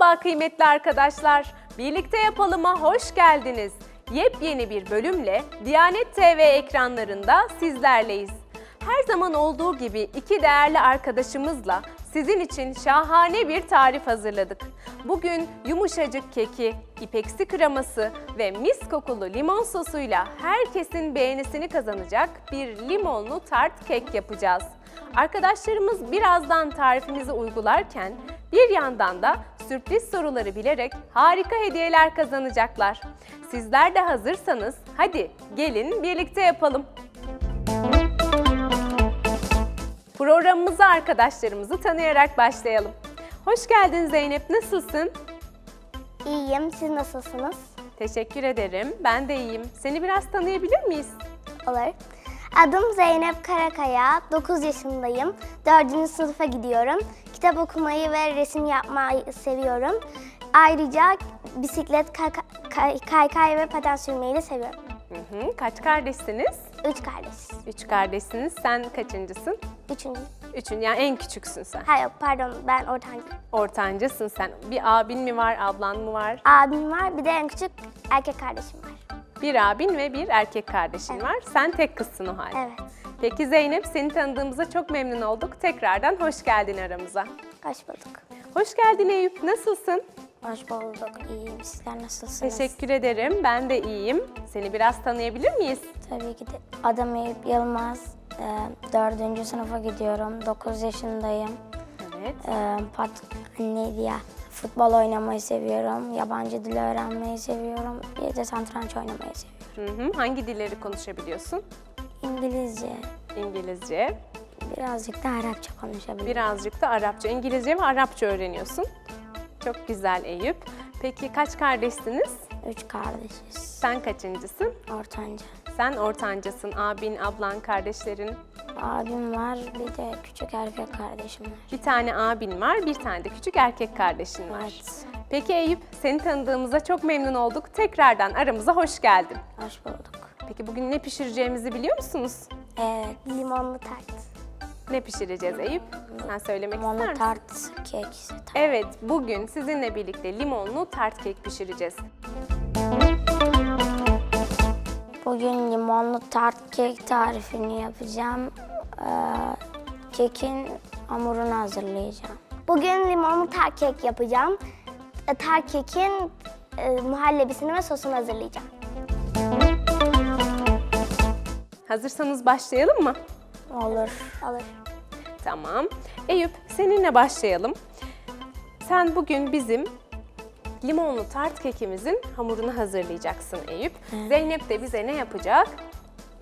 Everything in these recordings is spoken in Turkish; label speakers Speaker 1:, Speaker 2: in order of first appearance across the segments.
Speaker 1: Merhaba kıymetli arkadaşlar. Birlikte yapalıma hoş geldiniz. Yepyeni bir bölümle Diyanet TV ekranlarında sizlerleyiz. Her zaman olduğu gibi iki değerli arkadaşımızla sizin için şahane bir tarif hazırladık. Bugün yumuşacık keki, ipeksi kreması ve mis kokulu limon sosuyla herkesin beğenisini kazanacak bir limonlu tart kek yapacağız. Arkadaşlarımız birazdan tarifimizi uygularken bir yandan da sürpriz soruları bilerek harika hediyeler kazanacaklar. Sizler de hazırsanız hadi gelin birlikte yapalım. Programımıza arkadaşlarımızı tanıyarak başlayalım. Hoş geldin Zeynep, nasılsın?
Speaker 2: İyiyim. Siz nasılsınız?
Speaker 1: Teşekkür ederim, ben de iyiyim. Seni biraz tanıyabilir miyiz?
Speaker 2: Olur. Adım Zeynep Karakaya. 9 yaşındayım. 4. sınıfa gidiyorum. Kitap okumayı ve resim yapmayı seviyorum. Ayrıca bisiklet, kay- kay- kaykay ve paten sürmeyi de seviyorum.
Speaker 1: Hı hı. Kaç kardeşsiniz?
Speaker 2: Üç kardeşiz.
Speaker 1: Üç kardeşsiniz. Sen kaçıncısın?
Speaker 2: Üçüncü.
Speaker 1: Üçün, yani en küçüksün sen.
Speaker 2: Hayır pardon ben ortancı.
Speaker 1: Ortancısın sen. Bir abin mi var, ablan mı var?
Speaker 2: Abim var bir de en küçük erkek kardeşim var.
Speaker 1: Bir abin ve bir erkek kardeşin var. Sen tek kızsın o halde.
Speaker 2: Evet.
Speaker 1: Peki Zeynep, seni tanıdığımıza çok memnun olduk. Tekrardan hoş geldin aramıza.
Speaker 2: Hoş bulduk.
Speaker 1: Hoş geldin Eyüp, nasılsın?
Speaker 2: Hoş bulduk. İyiyim. Sizler nasılsınız?
Speaker 1: Teşekkür ederim, ben de iyiyim. Seni biraz tanıyabilir miyiz?
Speaker 3: Tabii ki de. Adım Eyüp Yılmaz. Ee, Dördüncü sınıfa gidiyorum. 9 yaşındayım.
Speaker 1: Evet.
Speaker 3: Ee, pat, neydi ya? Futbol oynamayı seviyorum. Yabancı dil öğrenmeyi seviyorum. Bir de satranç oynamayı seviyorum.
Speaker 1: Hı hı. Hangi dilleri konuşabiliyorsun?
Speaker 3: İngilizce.
Speaker 1: İngilizce,
Speaker 3: Birazcık da Arapça konuşabiliyorum.
Speaker 1: birazcık da Arapça. İngilizce ve Arapça öğreniyorsun. Çok güzel Eyüp. Peki kaç kardeşsiniz?
Speaker 3: Üç kardeşiz.
Speaker 1: Sen kaçıncısın?
Speaker 3: Ortanca.
Speaker 1: Sen ortancasın. Abin, ablan, kardeşlerin.
Speaker 3: Abim var. Bir de küçük erkek kardeşim var.
Speaker 1: Bir tane abin var, bir tane de küçük erkek kardeşin var.
Speaker 3: Evet.
Speaker 1: Peki Eyüp, seni tanıdığımıza çok memnun olduk. Tekrardan aramıza hoş geldin.
Speaker 3: Hoş bulduk.
Speaker 1: Peki bugün ne pişireceğimizi biliyor musunuz?
Speaker 3: Evet.
Speaker 2: Limonlu tart.
Speaker 1: Ne pişireceğiz Eyüp? Sen söylemek ister
Speaker 3: Limonlu
Speaker 1: misin?
Speaker 3: tart kek.
Speaker 1: Evet, bugün sizinle birlikte limonlu tart kek pişireceğiz.
Speaker 3: Bugün limonlu tart kek tarifini yapacağım. Ee, kekin hamurunu hazırlayacağım.
Speaker 2: Bugün limonlu tart kek yapacağım. E, Tart kekin e, muhallebisini ve sosunu hazırlayacağım.
Speaker 1: Hazırsanız başlayalım mı?
Speaker 3: Olur.
Speaker 2: Olur.
Speaker 1: Tamam. Eyüp, seninle başlayalım. Sen bugün bizim limonlu tart kekimizin hamurunu hazırlayacaksın Eyüp. Zeynep de bize ne yapacak?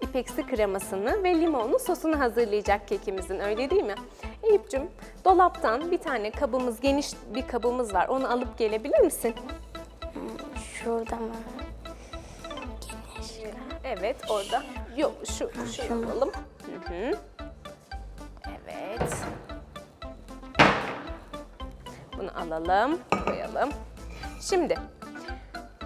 Speaker 1: İpeksi kremasını ve limonlu sosunu hazırlayacak kekimizin öyle değil mi? Eyüp'cüm dolaptan bir tane kabımız, geniş bir kabımız var. Onu alıp gelebilir misin?
Speaker 3: Şurada mı?
Speaker 1: Evet orada. Yok şu, şu yapalım. Hı hı. Evet. Bunu alalım, koyalım. Şimdi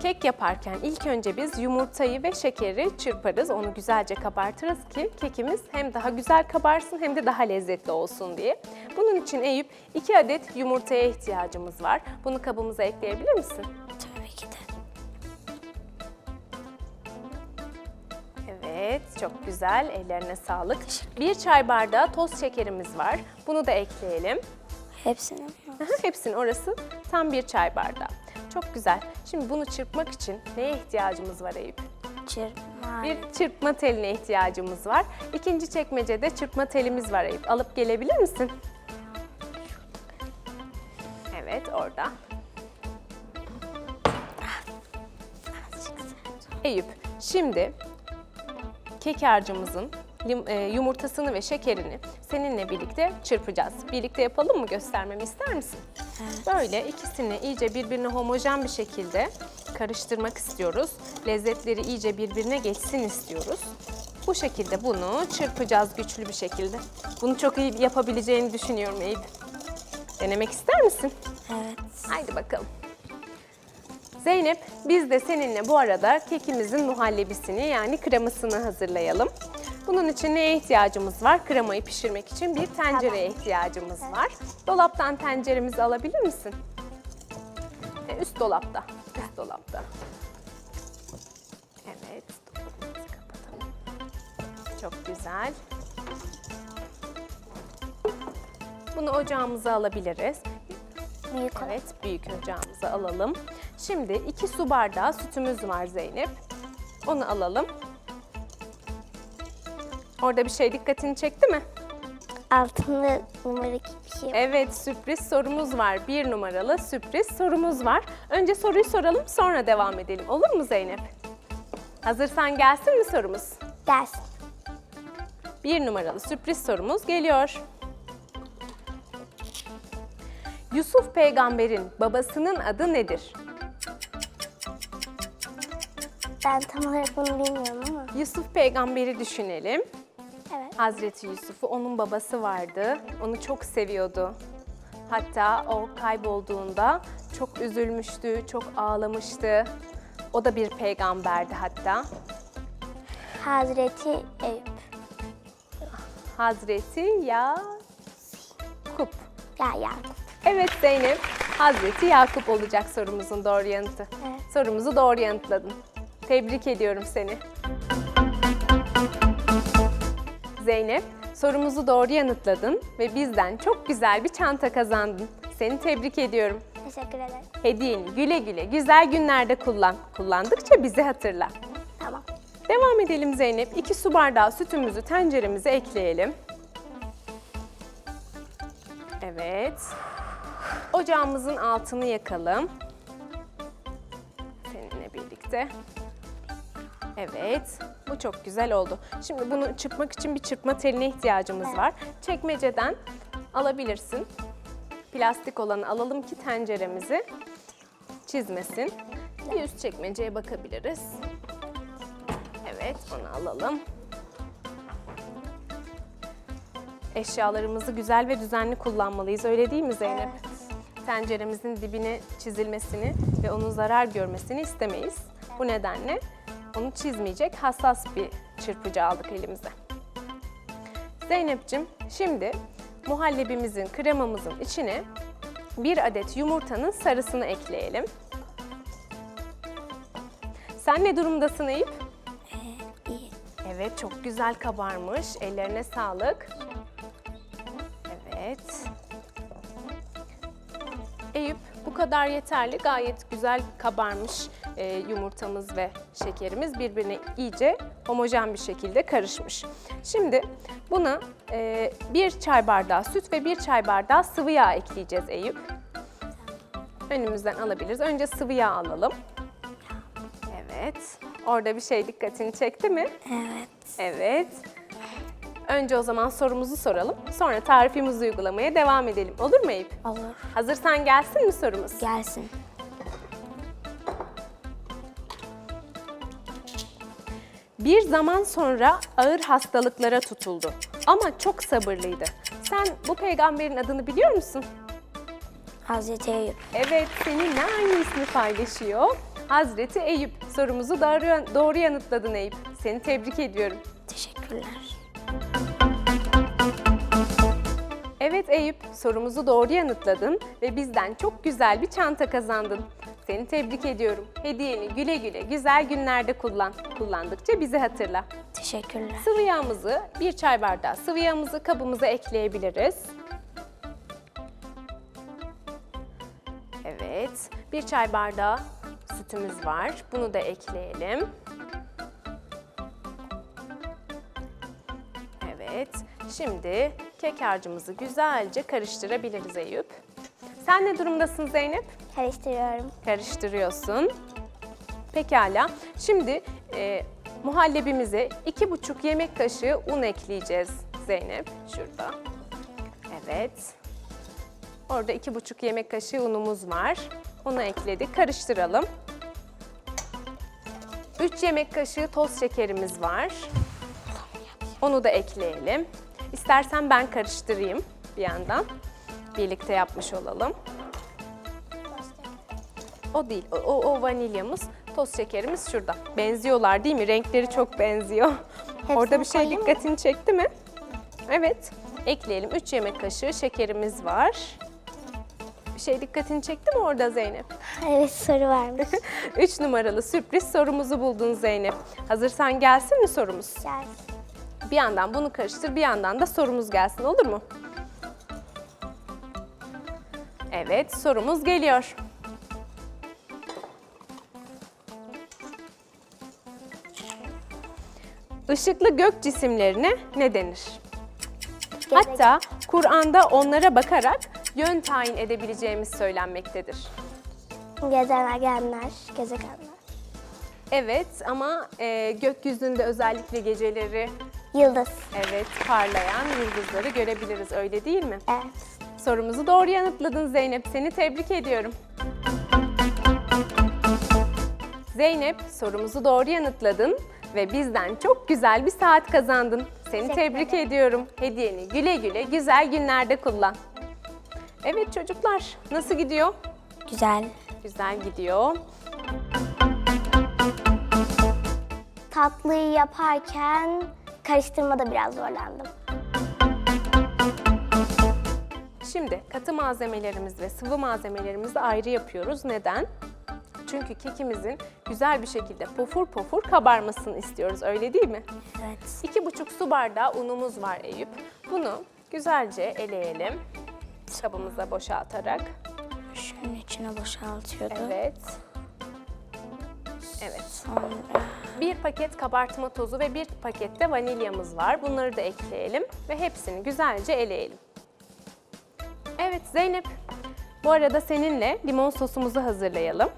Speaker 1: kek yaparken ilk önce biz yumurtayı ve şekeri çırparız. Onu güzelce kabartırız ki kekimiz hem daha güzel kabarsın hem de daha lezzetli olsun diye. Bunun için Eyüp 2 adet yumurtaya ihtiyacımız var. Bunu kabımıza ekleyebilir misin?
Speaker 3: Tabii ki de.
Speaker 1: Evet, çok güzel. Ellerine sağlık. Bir çay bardağı toz şekerimiz var. Bunu da ekleyelim.
Speaker 3: Hepsini mi?
Speaker 1: Aha, Hepsinin orası tam bir çay bardağı. Çok güzel. Şimdi bunu çırpmak için neye ihtiyacımız var Eyüp?
Speaker 3: Çırpma.
Speaker 1: Bir çırpma teline ihtiyacımız var. İkinci çekmecede çırpma telimiz var Eyüp. Alıp gelebilir misin? Evet, orada. Eyüp, şimdi kek harcımızın e, yumurtasını ve şekerini seninle birlikte çırpacağız. Birlikte yapalım mı? Göstermemi ister misin? Böyle ikisini iyice birbirine homojen bir şekilde karıştırmak istiyoruz. Lezzetleri iyice birbirine geçsin istiyoruz. Bu şekilde bunu çırpacağız güçlü bir şekilde. Bunu çok iyi yapabileceğini düşünüyorum Eyüp. Denemek ister misin?
Speaker 3: Evet.
Speaker 1: Haydi bakalım. Zeynep, biz de seninle bu arada kekimizin muhallebisini yani kremasını hazırlayalım. Bunun için neye ihtiyacımız var? Kremayı pişirmek için bir tencereye ihtiyacımız var. Dolaptan tenceremizi alabilir misin? E, üst dolapta. Üst dolapta. Evet. dolabımızı kapatalım. Çok güzel. Bunu ocağımıza alabiliriz.
Speaker 2: Büyük.
Speaker 1: Evet, büyük ocağımıza alalım. Şimdi 2 su bardağı sütümüz var Zeynep. Onu alalım. Orada bir şey dikkatini çekti mi?
Speaker 2: Altında numaradaki bir şey var.
Speaker 1: Evet, sürpriz sorumuz var. Bir numaralı sürpriz sorumuz var. Önce soruyu soralım, sonra devam edelim. Olur mu Zeynep? Hazırsan gelsin mi sorumuz?
Speaker 2: Gelsin.
Speaker 1: Bir numaralı sürpriz sorumuz geliyor. Yusuf peygamberin babasının adı nedir?
Speaker 2: Ben tam olarak bunu bilmiyorum ama.
Speaker 1: Yusuf peygamberi düşünelim. Hazreti Yusuf'u onun babası vardı. Onu çok seviyordu. Hatta o kaybolduğunda çok üzülmüştü, çok ağlamıştı. O da bir peygamberdi hatta.
Speaker 2: Hazreti Eyüp.
Speaker 1: Hazreti Yakup.
Speaker 2: Ya Yakup.
Speaker 1: Evet Zeynep, Hazreti Yakup olacak sorumuzun doğru yanıtı.
Speaker 2: Evet.
Speaker 1: Sorumuzu doğru yanıtladın. Tebrik ediyorum seni. Zeynep, sorumuzu doğru yanıtladın ve bizden çok güzel bir çanta kazandın. Seni tebrik ediyorum.
Speaker 2: Teşekkür ederim.
Speaker 1: Hediyeni güle güle güzel günlerde kullan. Kullandıkça bizi hatırla.
Speaker 2: Tamam.
Speaker 1: Devam edelim Zeynep. 2 su bardağı sütümüzü tenceremize ekleyelim. Evet. Ocağımızın altını yakalım. Seninle birlikte. Evet. Bu çok güzel oldu. Şimdi bunu çırpmak için bir çırpma teline ihtiyacımız var. Çekmeceden alabilirsin. Plastik olanı alalım ki tenceremizi çizmesin. Bir üst çekmeceye bakabiliriz. Evet, onu alalım. Eşyalarımızı güzel ve düzenli kullanmalıyız. Öyle değil mi Zeynep? Tenceremizin dibine çizilmesini ve onun zarar görmesini istemeyiz. Bu nedenle onu çizmeyecek hassas bir çırpıcı aldık elimize. Zeynep'cim şimdi muhallebimizin, kremamızın içine bir adet yumurtanın sarısını ekleyelim. Sen ne durumdasın Eyüp?
Speaker 2: İyi.
Speaker 1: Evet, çok güzel kabarmış. Ellerine sağlık. Evet. Eyüp, bu kadar yeterli. Gayet güzel kabarmış e, yumurtamız ve şekerimiz birbirine iyice homojen bir şekilde karışmış. Şimdi buna e, bir çay bardağı süt ve bir çay bardağı sıvı yağ ekleyeceğiz Eyüp. Önümüzden alabiliriz. Önce sıvı yağ alalım. Evet. Orada bir şey dikkatini çekti mi?
Speaker 3: Evet.
Speaker 1: Evet. Önce o zaman sorumuzu soralım. Sonra tarifimizi uygulamaya devam edelim. Olur mu Eyüp?
Speaker 3: Olur.
Speaker 1: Hazırsan gelsin mi sorumuz?
Speaker 3: Gelsin.
Speaker 1: Bir zaman sonra ağır hastalıklara tutuldu. Ama çok sabırlıydı. Sen bu peygamberin adını biliyor musun?
Speaker 3: Hazreti Eyüp.
Speaker 1: Evet, seninle aynı ismi paylaşıyor. Hazreti Eyüp. Sorumuzu doğru, doğru yanıtladın Eyüp. Seni tebrik ediyorum.
Speaker 3: Teşekkürler.
Speaker 1: Evet Eyüp, sorumuzu doğru yanıtladın ve bizden çok güzel bir çanta kazandın. Seni tebrik ediyorum. Hediyeni güle güle güzel günlerde kullan. Kullandıkça bizi hatırla.
Speaker 3: Teşekkürler.
Speaker 1: Sıvı yağımızı, bir çay bardağı sıvı yağımızı kabımıza ekleyebiliriz. Evet, bir çay bardağı sütümüz var. Bunu da ekleyelim. Evet, şimdi kek harcımızı güzelce karıştırabiliriz Eyüp. Sen ne durumdasın Zeynep?
Speaker 2: Karıştırıyorum.
Speaker 1: karıştırıyorsun. Pekala. Şimdi e, muhallebimize iki buçuk yemek kaşığı un ekleyeceğiz Zeynep. Şurada. Evet. Orada iki buçuk yemek kaşığı unumuz var. Onu ekledik. Karıştıralım. 3 yemek kaşığı toz şekerimiz var. Onu da ekleyelim. İstersen ben karıştırayım bir yandan. Birlikte yapmış olalım. O değil. O, o, vanilyamız, toz şekerimiz şurada. Benziyorlar değil mi? Renkleri çok benziyor. Orada bir şey
Speaker 2: koyayım mı?
Speaker 1: dikkatini çekti mi? Evet. Ekleyelim. 3 yemek kaşığı şekerimiz var. Bir şey dikkatini çekti mi orada Zeynep?
Speaker 2: Evet soru varmış.
Speaker 1: 3 numaralı sürpriz sorumuzu buldun Zeynep. Hazırsan gelsin mi sorumuz?
Speaker 2: Gel.
Speaker 1: Bir yandan bunu karıştır, bir yandan da sorumuz gelsin olur mu? Evet, sorumuz geliyor. Işıklı gök cisimlerine ne denir? Hatta Kur'an'da onlara bakarak yön tayin edebileceğimiz söylenmektedir.
Speaker 2: Gezegenler, gezegenler.
Speaker 1: Evet ama e, gökyüzünde özellikle geceleri
Speaker 2: Yıldız.
Speaker 1: evet parlayan yıldızları görebiliriz öyle değil mi?
Speaker 2: Evet.
Speaker 1: Sorumuzu doğru yanıtladın Zeynep. Seni tebrik ediyorum. Zeynep sorumuzu doğru yanıtladın ve bizden çok güzel bir saat kazandın. Seni
Speaker 2: Teşekkür
Speaker 1: tebrik ediyorum. Hediyeni güle güle güzel günlerde kullan. Evet çocuklar nasıl gidiyor?
Speaker 3: Güzel.
Speaker 1: Güzel gidiyor.
Speaker 2: Tatlıyı yaparken karıştırmada biraz zorlandım.
Speaker 1: Şimdi katı malzemelerimiz ve sıvı malzemelerimizi ayrı yapıyoruz. Neden? Çünkü kekimizin güzel bir şekilde pofur pofur kabarmasını istiyoruz öyle değil mi?
Speaker 3: Evet.
Speaker 1: İki buçuk su bardağı unumuz var Eyüp. Bunu güzelce eleyelim. Kabımıza boşaltarak.
Speaker 3: Şunun içine boşaltıyordum.
Speaker 1: Evet. Evet.
Speaker 3: Sonra
Speaker 1: Bir paket kabartma tozu ve bir pakette vanilyamız var. Bunları da ekleyelim ve hepsini güzelce eleyelim. Evet Zeynep, bu arada seninle limon sosumuzu hazırlayalım.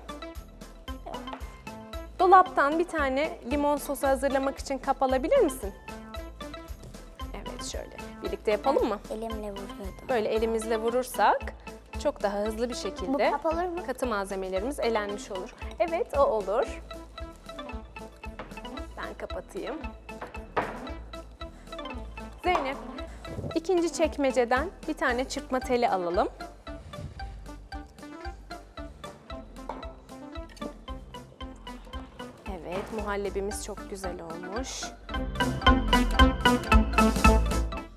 Speaker 1: Dolaptan bir tane limon sosu hazırlamak için kap alabilir misin? Evet şöyle. Birlikte yapalım mı?
Speaker 3: elimle vuruyordum.
Speaker 1: Böyle elimizle vurursak çok daha hızlı bir şekilde
Speaker 2: Bu kap olur mu?
Speaker 1: katı malzemelerimiz elenmiş olur. Evet o olur. Ben kapatayım. Zeynep, ikinci çekmeceden bir tane çırpma teli alalım. Muhallebimiz çok güzel olmuş.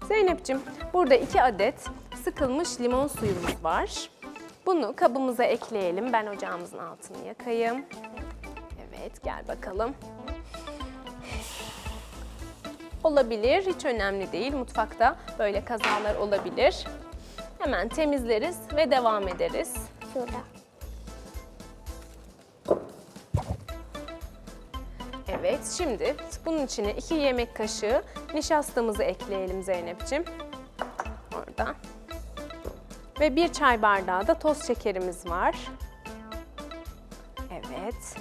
Speaker 1: Zeynep'ciğim, burada iki adet sıkılmış limon suyumuz var. Bunu kabımıza ekleyelim. Ben ocağımızın altını yakayım. Evet, gel bakalım. Olabilir, hiç önemli değil. Mutfakta böyle kazalar olabilir. Hemen temizleriz ve devam ederiz.
Speaker 2: Şurada.
Speaker 1: Şimdi bunun içine 2 yemek kaşığı nişastamızı ekleyelim Zeynep'ciğim. Orada. Ve bir çay bardağı da toz şekerimiz var. Evet.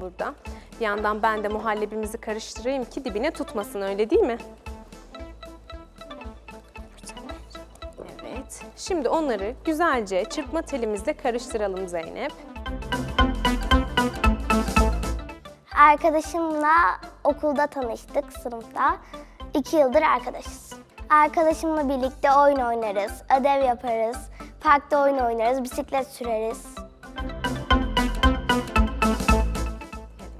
Speaker 1: Burada. Bir yandan ben de muhallebimizi karıştırayım ki dibine tutmasın öyle değil mi? Evet. Şimdi onları güzelce çırpma telimizle karıştıralım Zeynep.
Speaker 2: Arkadaşımla okulda tanıştık sınıfta. İki yıldır arkadaşız. Arkadaşımla birlikte oyun oynarız, ödev yaparız, parkta oyun oynarız, bisiklet süreriz.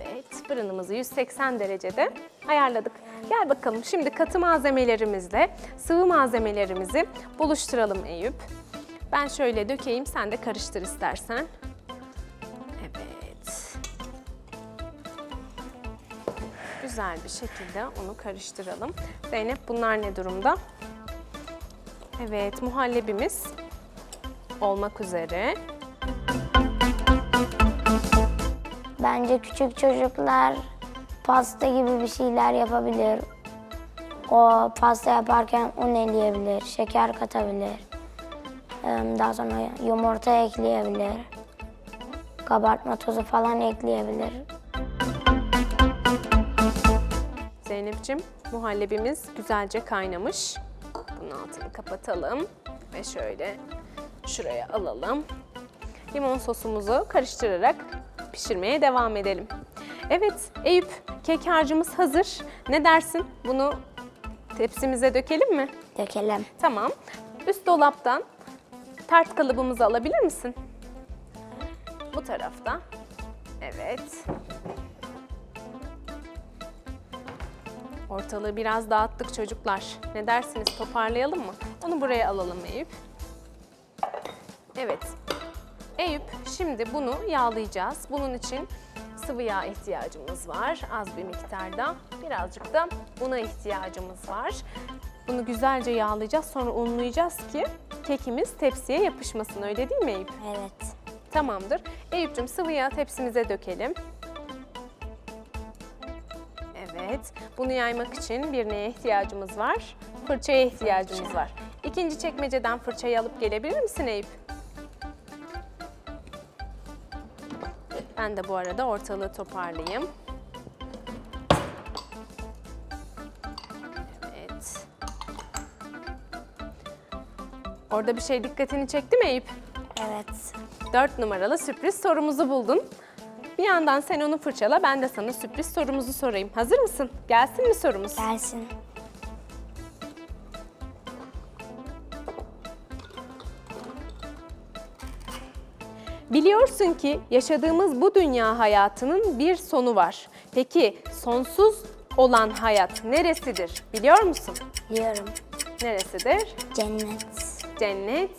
Speaker 1: Evet, fırınımızı 180 derecede ayarladık. Gel bakalım şimdi katı malzemelerimizle sıvı malzemelerimizi buluşturalım Eyüp. Ben şöyle dökeyim, sen de karıştır istersen. Güzel bir şekilde onu karıştıralım. Zeynep bunlar ne durumda? Evet, muhallebimiz olmak üzere.
Speaker 3: Bence küçük çocuklar pasta gibi bir şeyler yapabilir. O pasta yaparken un eleyebilir, şeker katabilir. Daha sonra yumurta ekleyebilir. Kabartma tozu falan ekleyebilir.
Speaker 1: Zeynep'ciğim muhallebimiz güzelce kaynamış. Bunun altını kapatalım ve şöyle şuraya alalım. Limon sosumuzu karıştırarak pişirmeye devam edelim. Evet Eyüp kek harcımız hazır. Ne dersin? Bunu tepsimize dökelim mi?
Speaker 3: Dökelim.
Speaker 1: Tamam. Üst dolaptan tart kalıbımızı alabilir misin? Bu tarafta. Evet. Ortalığı biraz dağıttık çocuklar. Ne dersiniz toparlayalım mı? Onu buraya alalım Eyüp. Evet. Eyüp, şimdi bunu yağlayacağız. Bunun için sıvı yağ ihtiyacımız var. Az bir miktarda. Birazcık da una ihtiyacımız var. Bunu güzelce yağlayacağız. Sonra unlayacağız ki kekimiz tepsiye yapışmasın. Öyle değil mi Eyüp?
Speaker 3: Evet.
Speaker 1: Tamamdır. Eyüp'cüm sıvı yağı tepsimize dökelim. Evet. Bunu yaymak için bir neye ihtiyacımız var? Fırçaya ihtiyacımız var. İkinci çekmeceden fırçayı alıp gelebilir misin Eyüp? Ben de bu arada ortalığı toparlayayım. Evet. Orada bir şey dikkatini çekti mi Eyüp?
Speaker 3: Evet.
Speaker 1: 4 numaralı sürpriz sorumuzu buldun. Bir yandan sen onu fırçala, ben de sana sürpriz sorumuzu sorayım. Hazır mısın? Gelsin mi sorumuz?
Speaker 3: Gelsin.
Speaker 1: Biliyorsun ki yaşadığımız bu dünya hayatının bir sonu var. Peki sonsuz olan hayat neresidir? Biliyor musun?
Speaker 3: Biliyorum.
Speaker 1: Neresidir?
Speaker 3: Cennet.
Speaker 1: Cennet.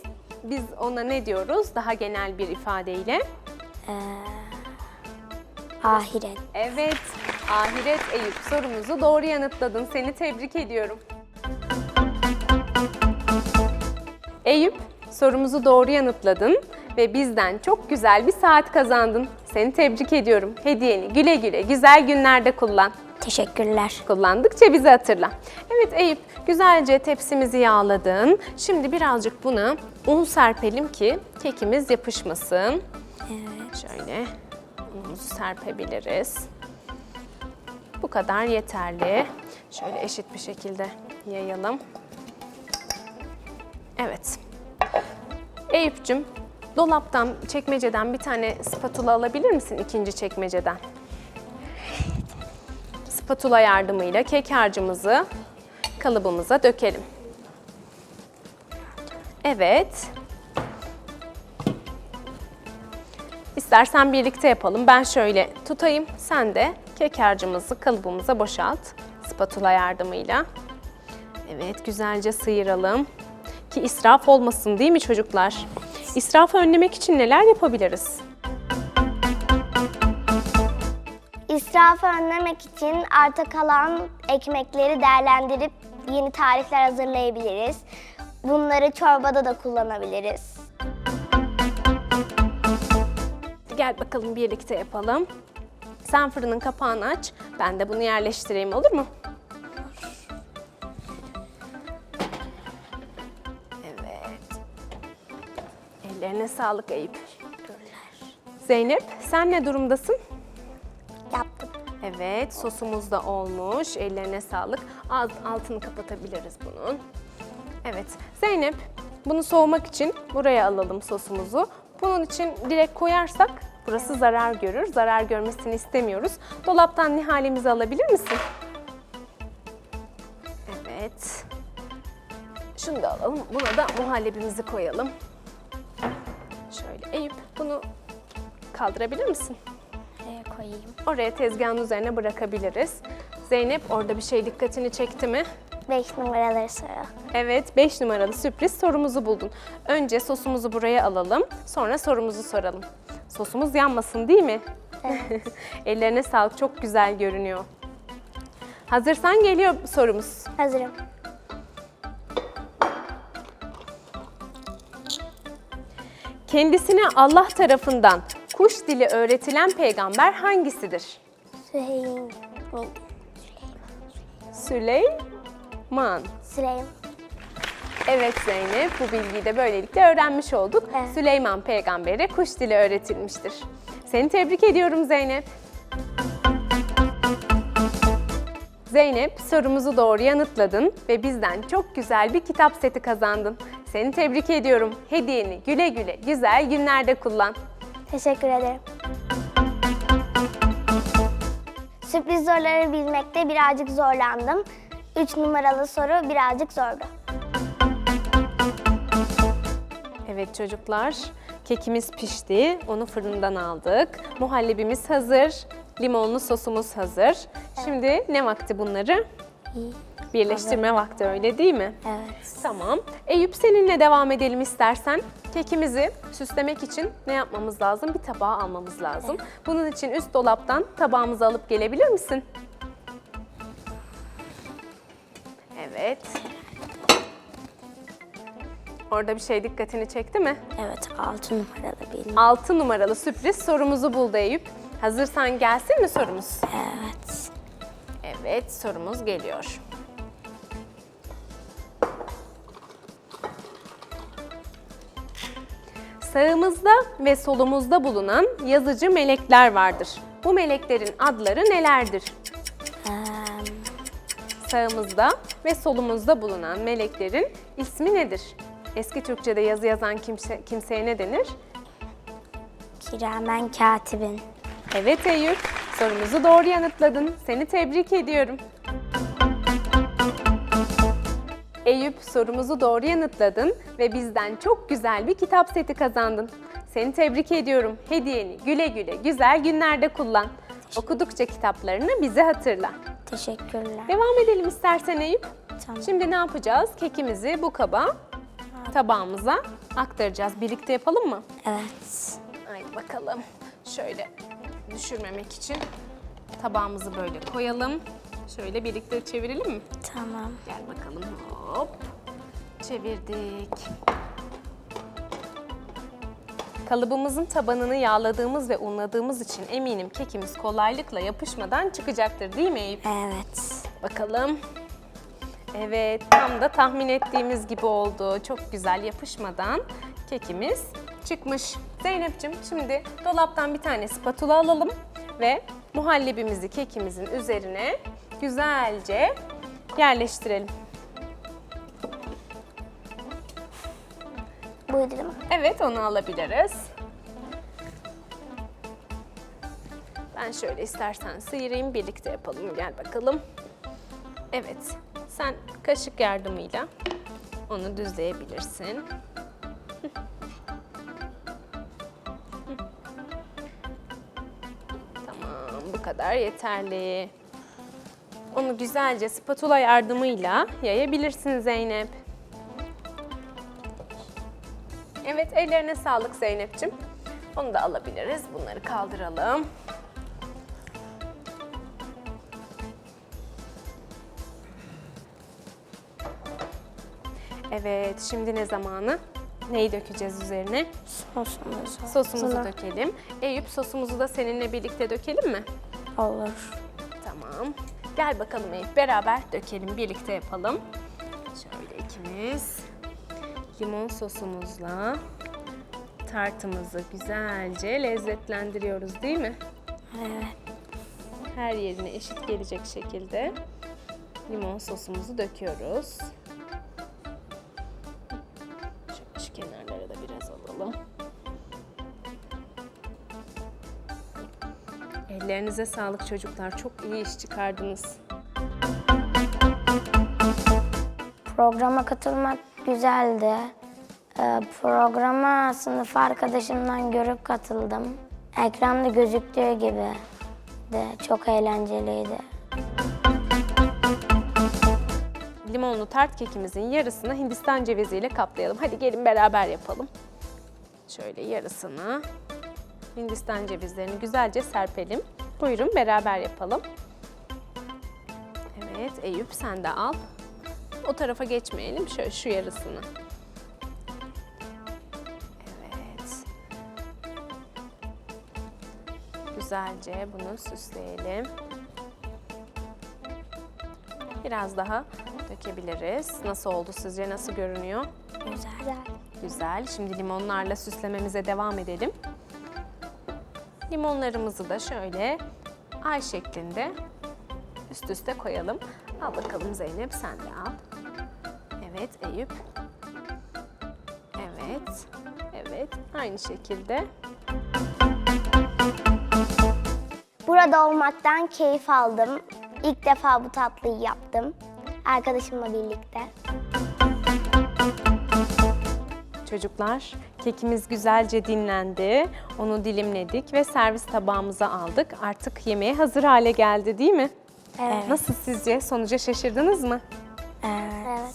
Speaker 1: Biz ona ne diyoruz? Daha genel bir ifadeyle.
Speaker 3: Ahiret.
Speaker 1: Evet, ahiret Eyüp sorumuzu doğru yanıtladın. Seni tebrik ediyorum. Eyüp, sorumuzu doğru yanıtladın ve bizden çok güzel bir saat kazandın. Seni tebrik ediyorum. Hediyeni güle güle güzel günlerde kullan.
Speaker 3: Teşekkürler.
Speaker 1: Kullandıkça bizi hatırla. Evet Eyüp, güzelce tepsimizi yağladın. Şimdi birazcık buna un serpelim ki kekimiz yapışmasın.
Speaker 3: Evet.
Speaker 1: Şöyle unumuzu serpebiliriz. Bu kadar yeterli. Şöyle eşit bir şekilde yayalım. Evet. Eyüp'cüm, dolaptan, çekmeceden bir tane spatula alabilir misin ikinci çekmeceden? Spatula yardımıyla kek harcımızı kalıbımıza dökelim. Evet. İstersen birlikte yapalım. Ben şöyle tutayım. Sen de kek harcımızı kalıbımıza boşalt. Spatula yardımıyla. Evet, güzelce sıyıralım. Ki israf olmasın değil mi çocuklar? İsrafı önlemek için neler yapabiliriz?
Speaker 2: İsrafı önlemek için arta kalan ekmekleri değerlendirip yeni tarifler hazırlayabiliriz. Bunları çorbada da kullanabiliriz.
Speaker 1: Gel bakalım birlikte yapalım. Sen fırının kapağını aç. Ben de bunu yerleştireyim olur mu? Evet. Ellerine sağlık Eyüp. Zeynep sen ne durumdasın?
Speaker 2: Yaptım.
Speaker 1: Evet sosumuz da olmuş. Ellerine sağlık. Az altını kapatabiliriz bunun. Evet Zeynep bunu soğumak için buraya alalım sosumuzu. Bunun için direkt koyarsak burası zarar görür. Zarar görmesini istemiyoruz. Dolaptan nihalemizi alabilir misin? Evet. Şunu da alalım. Buna da muhallebimizi koyalım. Şöyle Eyüp bunu kaldırabilir misin?
Speaker 3: Nereye koyayım?
Speaker 1: Oraya tezgahın üzerine bırakabiliriz. Zeynep orada bir şey dikkatini çekti mi?
Speaker 2: 5 numaraları soru.
Speaker 1: Evet 5 numaralı sürpriz sorumuzu buldun. Önce sosumuzu buraya alalım sonra sorumuzu soralım. Sosumuz yanmasın değil mi? Ellerine sağlık çok güzel görünüyor. Hazırsan geliyor sorumuz.
Speaker 2: Hazırım.
Speaker 1: Kendisine Allah tarafından kuş dili öğretilen peygamber hangisidir?
Speaker 2: Süleyman.
Speaker 1: Süleyman.
Speaker 2: Süleyman.
Speaker 1: Evet Zeynep, bu bilgiyi de böylelikle öğrenmiş olduk.
Speaker 2: Evet.
Speaker 1: Süleyman peygambere kuş dili öğretilmiştir. Seni tebrik ediyorum Zeynep. Zeynep, sorumuzu doğru yanıtladın ve bizden çok güzel bir kitap seti kazandın. Seni tebrik ediyorum. Hediyeni güle güle, güzel günlerde kullan.
Speaker 2: Teşekkür ederim. Sürpriz soruları bilmekte birazcık zorlandım. 3 numaralı soru birazcık zordu.
Speaker 1: Evet çocuklar, kekimiz pişti. Onu fırından aldık. Muhallebimiz hazır. Limonlu sosumuz hazır. Şimdi ne vakti bunları? Birleştirme vakti öyle değil mi?
Speaker 3: Evet.
Speaker 1: Tamam. Eyüp seninle devam edelim istersen. Kekimizi süslemek için ne yapmamız lazım? Bir tabağa almamız lazım. Bunun için üst dolaptan tabağımızı alıp gelebilir misin? Evet. Orada bir şey dikkatini çekti mi?
Speaker 3: Evet 6 numaralı bir.
Speaker 1: 6 numaralı sürpriz sorumuzu buldu Eyüp. Hazırsan gelsin mi sorumuz?
Speaker 3: Evet.
Speaker 1: Evet, sorumuz geliyor. Sağımızda ve solumuzda bulunan yazıcı melekler vardır. Bu meleklerin adları nelerdir? Sağımızda ve solumuzda bulunan meleklerin ismi nedir? Eski Türkçe'de yazı yazan kimse, kimseye ne denir?
Speaker 3: kiramen katibin.
Speaker 1: Evet Eyüp, sorumuzu doğru yanıtladın. Seni tebrik ediyorum. Eyüp, sorumuzu doğru yanıtladın ve bizden çok güzel bir kitap seti kazandın. Seni tebrik ediyorum. Hediyeni güle güle güzel günlerde kullan. Okudukça kitaplarını bize hatırla.
Speaker 3: Teşekkürler.
Speaker 1: Devam edelim istersen Eyüp.
Speaker 3: Tamam.
Speaker 1: Şimdi ne yapacağız? Kekimizi bu kaba tabağımıza aktaracağız. Birlikte yapalım mı?
Speaker 3: Evet.
Speaker 1: Haydi bakalım. Şöyle düşürmemek için tabağımızı böyle koyalım. Şöyle birlikte çevirelim mi?
Speaker 3: Tamam.
Speaker 1: Gel bakalım. Hop. Çevirdik. Kalıbımızın tabanını yağladığımız ve unladığımız için eminim kekimiz kolaylıkla yapışmadan çıkacaktır değil mi Eyüp?
Speaker 3: Evet.
Speaker 1: Bakalım. Evet, tam da tahmin ettiğimiz gibi oldu. Çok güzel yapışmadan kekimiz çıkmış. Zeynep'ciğim şimdi dolaptan bir tane spatula alalım ve muhallebimizi kekimizin üzerine güzelce yerleştirelim.
Speaker 2: Buydu değil mi?
Speaker 1: Evet, onu alabiliriz. Ben şöyle istersen sıyırayım, birlikte yapalım. Gel bakalım. Evet, sen kaşık yardımıyla onu düzleyebilirsin. Tamam, bu kadar yeterli. Onu güzelce spatula yardımıyla yayabilirsin Zeynep. Evet, ellerine sağlık Zeynep'ciğim. Onu da alabiliriz. Bunları kaldıralım. Evet, şimdi ne zamanı? Neyi dökeceğiz üzerine?
Speaker 3: Sosumuzu.
Speaker 1: Sosumuzu
Speaker 3: Sonra-
Speaker 1: dökelim. Eyüp sosumuzu da seninle birlikte dökelim mi?
Speaker 3: Olur.
Speaker 1: Tamam. Gel bakalım Eyüp beraber dökelim, birlikte yapalım. Şöyle ikimiz limon sosumuzla tartımızı güzelce lezzetlendiriyoruz değil mi?
Speaker 3: Evet.
Speaker 1: Her yerine eşit gelecek şekilde limon sosumuzu döküyoruz. Ellerinize sağlık çocuklar. Çok iyi iş çıkardınız.
Speaker 3: Programa katılmak güzeldi. Ee, programa sınıf arkadaşımdan görüp katıldım. Ekranda gözüktüğü gibi de çok eğlenceliydi.
Speaker 1: Limonlu tart kekimizin yarısını Hindistan ceviziyle kaplayalım. Hadi gelin beraber yapalım. Şöyle yarısını Hindistan cevizlerini güzelce serpelim. Buyurun beraber yapalım. Evet Eyüp sen de al. O tarafa geçmeyelim. Şöyle şu yarısını. Evet. Güzelce bunu süsleyelim. Biraz daha dökebiliriz. Nasıl oldu sizce? Nasıl görünüyor?
Speaker 3: Güzel.
Speaker 2: Güzel.
Speaker 1: Güzel. Şimdi limonlarla süslememize devam edelim. Limonlarımızı da şöyle ay şeklinde üst üste koyalım. Al bakalım Zeynep sen de al. Evet Eyüp. Evet. Evet. Aynı şekilde.
Speaker 2: Burada olmaktan keyif aldım. İlk defa bu tatlıyı yaptım. Arkadaşımla birlikte.
Speaker 1: Çocuklar, kekimiz güzelce dinlendi. Onu dilimledik ve servis tabağımıza aldık. Artık yemeğe hazır hale geldi değil mi?
Speaker 3: Evet.
Speaker 1: Nasıl sizce? Sonuca şaşırdınız mı?
Speaker 2: Evet.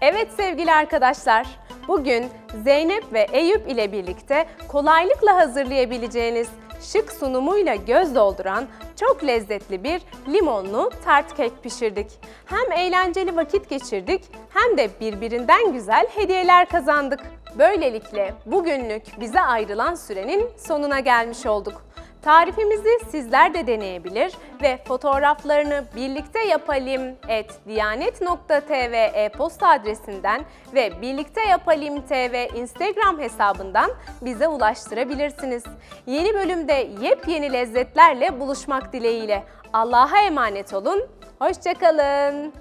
Speaker 1: Evet sevgili arkadaşlar, bugün Zeynep ve Eyüp ile birlikte kolaylıkla hazırlayabileceğiniz şık sunumuyla göz dolduran çok lezzetli bir limonlu tart kek pişirdik. Hem eğlenceli vakit geçirdik hem de birbirinden güzel hediyeler kazandık. Böylelikle bugünlük bize ayrılan sürenin sonuna gelmiş olduk. Tarifimizi sizler de deneyebilir ve fotoğraflarını birlikte yapalım et diyanet.tv e-posta adresinden ve birlikte yapalım tv Instagram hesabından bize ulaştırabilirsiniz. Yeni bölümde yepyeni lezzetlerle buluşmak dileğiyle. Allah'a emanet olun, hoşçakalın.